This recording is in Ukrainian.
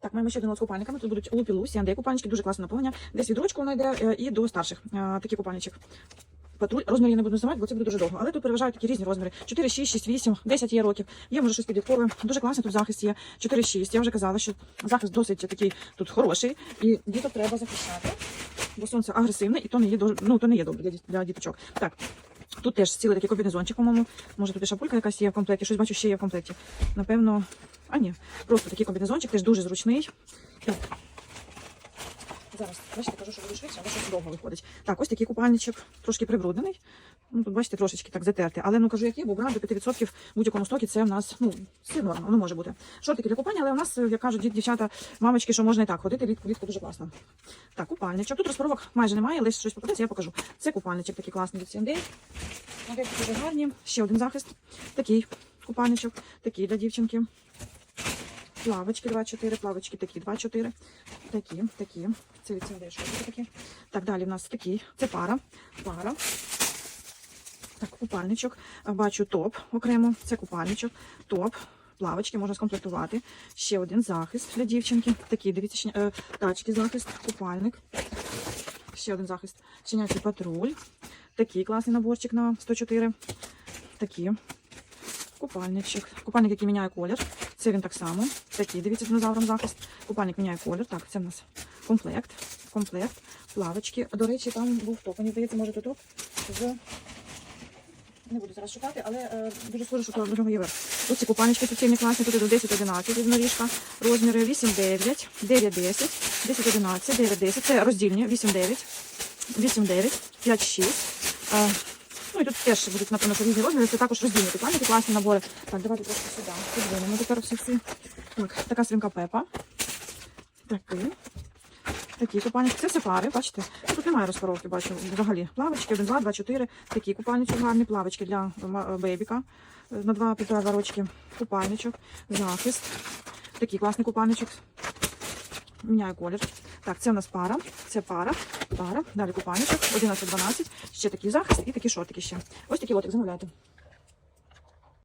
Так, маємо ще один лот купальниками. Тут будуть лупілу, сіандей купальнички, дуже класне наповнення. Десь від ручку воно йде е, і до старших е, таких купальничок. Патруль розмір я не буду називати, бо це буде дуже довго. Але тут переважають такі різні розміри: 4, 6, 6, 8, 10 є років. Є може щось підліткове. Дуже класний тут захист є. 4, 6. Я вже казала, що захист досить такий тут хороший, і діток треба захищати. Бо сонце агресивне, і то не є ну то не є добре для, для діточок. Так. Тут теж цілий такий комбінезончик, по-моєму. Може тут і шапулька якась є в комплекті. Щось бачу, ще є в комплекті. Напевно, а ні, просто такий комбінезончик, теж дуже зручний. Так. Зараз, бачите, кажу, що буде швидше, але щось довго виходить. Так, ось такий купальничок, трошки прибруднений. Ну, тут, бачите, трошечки так затертий. Але ну кажу, як є, бо брат до 5% в будь-якому стокі це в нас, ну, це норма, воно може бути. Шортики для купання, але у нас, як кажуть дівчата, мамочки, що можна і так ходити, влітку, влітку дуже класно. Так, купальничок. Тут розпоровок майже немає, але щось попадеться, я покажу. Це купальничок такий класний від. Модельки дуже гарні. Ще один захист. Такий купальничок, такий для дівчинки. Плавочки 2-4, плавочки такі 2-4. Такі, такі. Це від шортики такі. Так, далі в нас такий. Це пара. Пара. Так, купальничок. Бачу топ окремо. Це купальничок, топ. Плавочки можна скомплектувати. Ще один захист для дівчинки. Такий, дивіться, е, тачки захист, купальник. Ще один захист. Щенячий патруль. Такий класний наборчик на 104. Такі. Купальничок. Купальник, який міняє колір. Це він так само. Такий, дивіться, динозавром захист. Купальник міняє колір. Так, це в нас комплект. Комплект. Плавочки. До речі, там був топ. Мені здається, може тут топ з не буду зараз шукати, але е, дуже схоже, що то є верх. Ось ці купальнички суцільні класні, тут ідуть 10-11 від норіжка. Розміри 8-9, 9-10, 10-11, 9-10. Це роздільні 8-9, 8-9, 5-6. Е, ну тут теж будуть, напевно, різні розміри. Це також роздільні купальники, класні набори. Так, давайте трошки сюди. Подивимо тепер всі ці. Так, така свинка Пепа. Такий. Такі купальники. Це все пари, бачите? Тут немає розпаровки, бачу. Взагалі. Плавочки 1, 2, 2, 4. Такі купальничок гарні, плавочки для ма- бейбіка е, на 2 півтора два рочки. Купальничок, захист. Такий класний купальничок. Міняю колір. Так, це у нас пара. Це пара. Пара. Далі купальничок. 11-12. Ще такий захист і такі шортики ще. Ось такий лотик замовляйте.